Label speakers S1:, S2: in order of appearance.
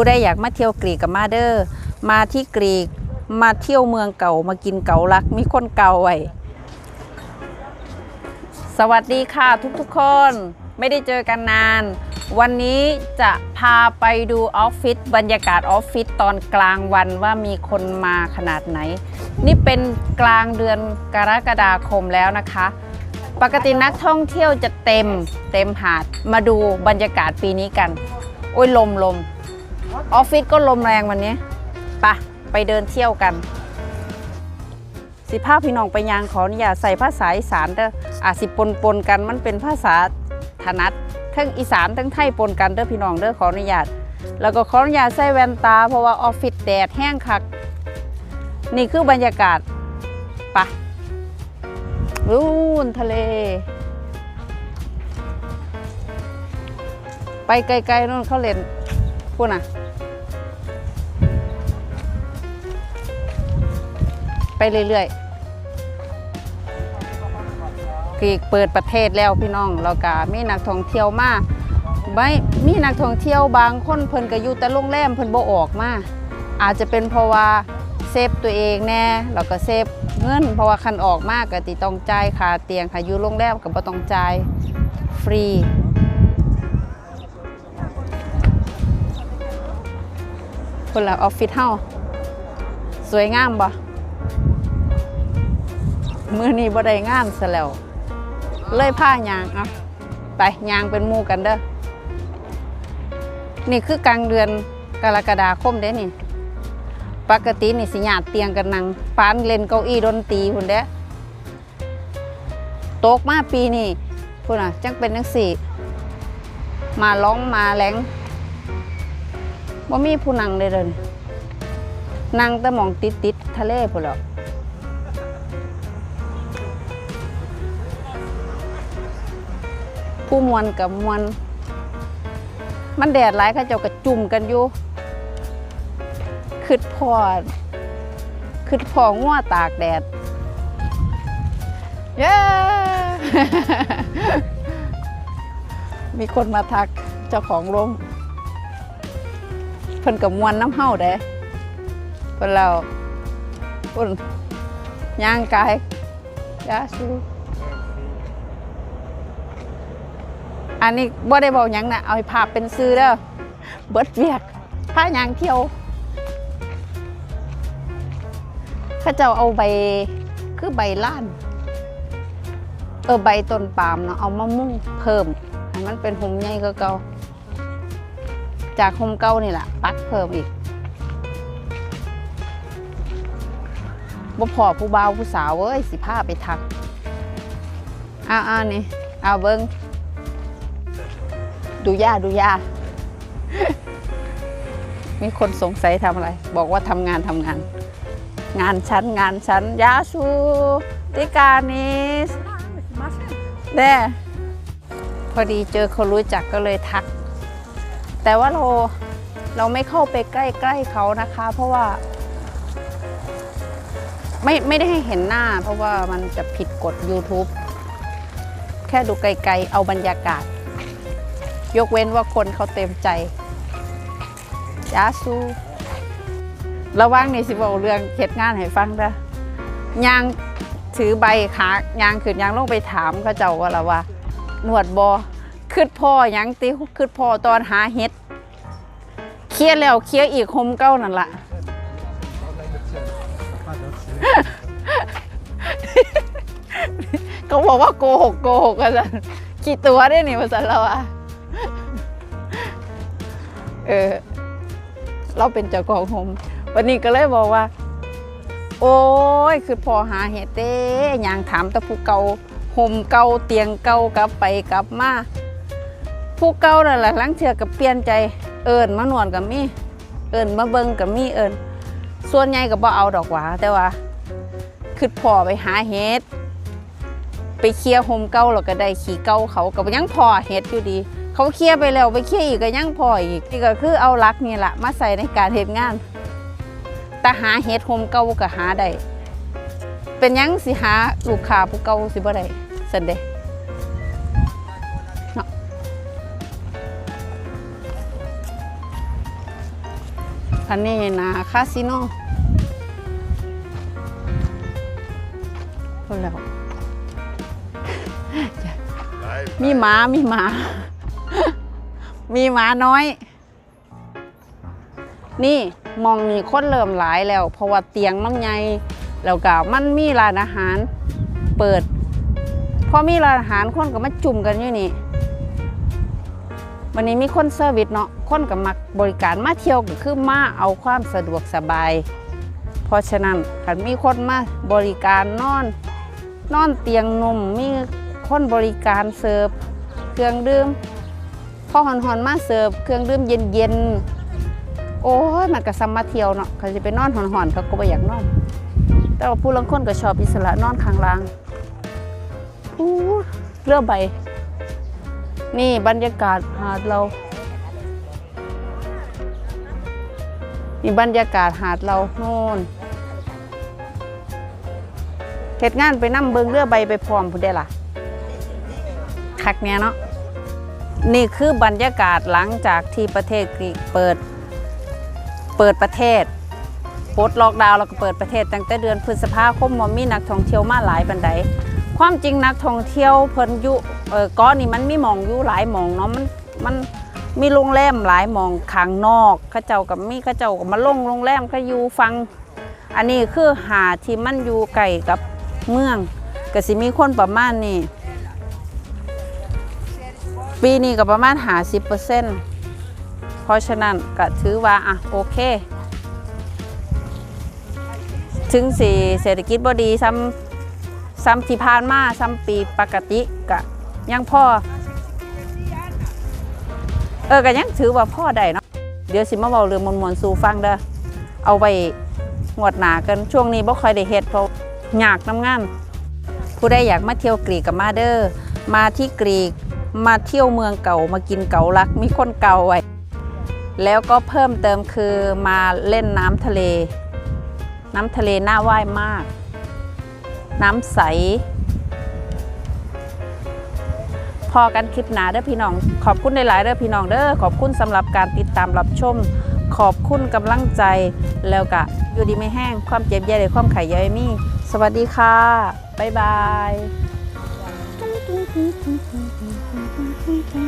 S1: ผู้ใดอยากมาเที่ยวกรีกกับมาเดอร์มาที่กรีกมาเที่ยวเมืองเก่ามากินเก่ารักมีคนเก่าไว้สวัสดีค่ะทุกๆคนไม่ได้เจอกันนาน วันนี้จะพาไปดูออฟฟิศบรรยากาศออฟฟิศตอนกลางวันว่ามีคนมาขนาดไหน นี่เป็นกลางเดือนกรกฎาคมแล้วนะคะ ปกตินักท่องเที่ยวจะเต็มเต็มหาดมาดูบรรยากาศปีนี้กัน โอ้ยลมลม ออฟฟิศก็ลมแรงวันนี้ปะไปเดินเที่ยวกัน สิภาพพี่น้องไปยางขออนุญาตใส่ภาษาอีสานเด้ออาสิปนปนกันมันเป็นภาษาถนัดทั้งอีสานทั้งไทยปนกันเด้อพี่น้องเด้อขออนุญาต แล้วก็ขออนุญาตใส่แว่นตา เพราะว่าออฟฟิศแดดแห้งคัก นี่คือบรรยากาศปะรูนทะเล ไปไกลๆนู่นเขาเล่นพูดน่ะ ไปเรื่อยๆกีกเปิดประเทศแล้วพี่น้องเราก็มีนักท่องเที่ยวมาไม่มีนักท่องเที่ยวบางคนเพิ่นก็อยู่แต่โรงแรมเพิ่นบ่ออกมาอาจจะเป็นเพราะว่าเซฟตัวเองแน่แล้วก็เซฟเงินเพราะว่าคันออกมากก็ติต้องจ่ายค่าเตียงค่าอยู่โรงแรมก็บ่ต้องจ่ายฟรีคนละออฟฟิศเฮาสวยงามบ่ มือนี้บ่ได้งานซะแล้วเลยผ้ายางเอาไปยางเป็นมูกันเด้อนี่คือกลางเดือนกรกฎาคมเด้นี่ ปกตินี่สิญาติเตียงกันนังปานเล่นเก้าอี้ดนตรีพุ่นเด้ตกมาปีนี้พุ่นน่ะจังเป็นจังสี่ มาร้องมาแหลงบ่มีผู้นังเลยเดินนั่งแต่หมองติดติดๆทะเลพุ่นแหล้ว ผู้มวนกับมวนมันแดดหลายเข้าเจ้าก็จุ่มกันอยู่คืดพอคืดพอง่วตากแดด เย้ มีคนมาทักเจ้าของร่มเพิ่นกับมวนน้ำเห่าเด้เพิ่นเราเพิ่นย่างกายยาสู อันนี้บ่ได้บอกยังนะเอาให้ภาพเป็นซื้อเด้อเบิดเวียกพายางเที่ยวเข้าเจ้าเอาใบคือใบล้าน เออใบต้นปาล์มเนาะเอามามุ่งเพิ่มให้มันเป็นหมใหญ่ก็เก่าจากหมเก่านี่แหละปักเพิ่มอีกบ่พอผู้บ่าวผู้สาวเว้ยสิพาไปทักอ้าวนี่เอาเบิ้ง ดูย่าดูย่ามีคนสงสัยทำอะไร บอกว่าทำงานทำงาน งานชั้นงานชั้นยาสูติการนิสแน่พอดีเจอคนรู้จักก็เลยทัก แต่ว่าเราเราไม่เข้าไปใกล้ๆเขานะคะ เพราะว่า ไม่ไม่ได้ให้เห็นหน้า เพราะว่ามันจะผิดกฎ YouTube แค่ดูไกลๆเอาบรรยากาศ ยกเว้นว่าคนเขาเต็มใจยาสู้ระวังนี่สิบอกเรื่องเฮ็ดงานให้ฟังเด้อยางถือใบขายางขึ้นยางลงไปถามเขาเจ้าว่าละว่า หนวดบอคืดพ่อยังติคืดพ่อตอนหาเฮ็ดเคลียร์แล้วเคลียร์อีกคมเก้านั่นละเขาบอกว่าโกหกโกหกกันสันกี่ตัวได้นี่ภาษาเราอะ เออ เราเป็นเจ้าของโฮมวันนี้ก็เลยบอกว่า โอ้ยคือพอหาเหตุเต้ยางถามต่ผู้เก่าโฮมเก่าเตียงเก่ากลับไปกลับมาผู้เก่านั่นแหละหลังเทือกับเปลี่ยนใจเอิญมานวดกับมี่เอิญมาเบิงกับมี่เอิญส่วนใหญ่ก็บ่เอาดอกหวาแต่ว่าคือพอไปหาเห็ดไปเคลียร์โฮมเก่าแล้วก็ได้ขี่เก่าเขาก็ยังพอเห็ดอยู่ดี เขาเคลียร์ไปแล้วไปเคลียร์อีกก็ยังพออีกนี่ก็คือเอาลักนี่แหละมาใส่ในการเห็ดงานแต่หาเห็ดโฮมเก่าก็หาได้เป็นหยังสิหาลูกค้าผู้เก่าสิบ่ได้สันเดะเนาะอันนี้นะคาสิโนพูดแล้วมีหมา มีหมา มีหมาน้อย นี่มองนี่คนเริ่มหลายแล้ว เพราะว่าเตียงมันใหญ่แล้วก็มันมีร้านอาหาร เปิดพอมีร้านอาหารคนก็มาจุ่มกันอยู่นี่วันนี้มีคนเซอร์วิสเนาะคนก็มักบริการมาเที่ยวก็คือมาเอาความสะดวกสบาย เพราะฉะนั้นคันมีคนมาบริการนอน นอนเตียงนุ่มมีคนบริการเสิร์ฟเครื่องดื่ม พอหอนๆมาเสิร์ฟเครื่องดื่มเย็นๆ โอ้ยมันก็ซ้ำมาเที่ยวเนาะเขาจะไปนอนหอนๆเขาก็บ่อยากนอน แต่ว่าผู้ลางคนก็ชอบอิสระนอนข้างล่างอู้เรือใบ นี่บรรยากาศหาดเรานี่บรรยากาศหาดเราโน่นเหตุงานไปนั่งเบิงเรือใบไปพร้อมพูดได้ล่ะคักเนี้ยเนาะ นี่คือบรรยากาศหลังจากที่ประเทศกรีกเปิดเปิดประเทศปลดล็อกดาวน์แล้วก็เปิดประเทศตั้งแต่เดือนพฤษภาคมว่ามีนักท่องเที่ยวมาหลายปันใดความจริงนักท่องเที่ยวเพิ่นยู่เออก้อนนี่มันมีมองอยู่หลายมองเนาะมันมันมีโรงแรมหลายมองข้างนอกเขาเจ้ากับมีเขาเจ้ากับมาลงโรงแรมเขาอยู่ฟัง อันนี้คือหาที่มันอยู่ไกลกับเมืองก็สิมีคนประมาณนี้ ปีนี้ก็ประมาณหาสิบเปอร์เซ็นต์เพราะฉะนั้นก็ถือว่าอะโอเค ถึงสีเศรษฐกิจบ่ดีซ้ำซ้ำที่ผ่านมาซ้ำปีปกติกะยังพ่อเออก็ยังถือว่าพ่อได้เนาะเดี๋ยวสิมาเว้าเรื่องมวลๆสู่ฟังเด้อเอาไว้งวดหนากันช่วงนี้บ่ค่อยได้เฮ็ดเพราะยากน้ำงานผู้ใดอยากมาเที่ยวกรีกกับมาเด้อมาที่กรีก มาเที่ยวเมืองเก่ามากินเก่ารักมีคนเก่าไว้แล้วก็เพิ่มเติมคือมาเล่นน้ำทะเล น้ำทะเลน่าว่ายมาก น้ำใส พอกันคลิปหนาเด้อพี่น้อง ขอบคุณหลายๆเด้อพี่น้องเด้อขอบคุณสำหรับการติดตามรับชม ขอบคุณกำลังใจแล้วก็อยู่ดีไม่แห้งความเจ็บใยหรือความไข่ใยมีสวัสดีค่ะ บ๊ายบาย every day.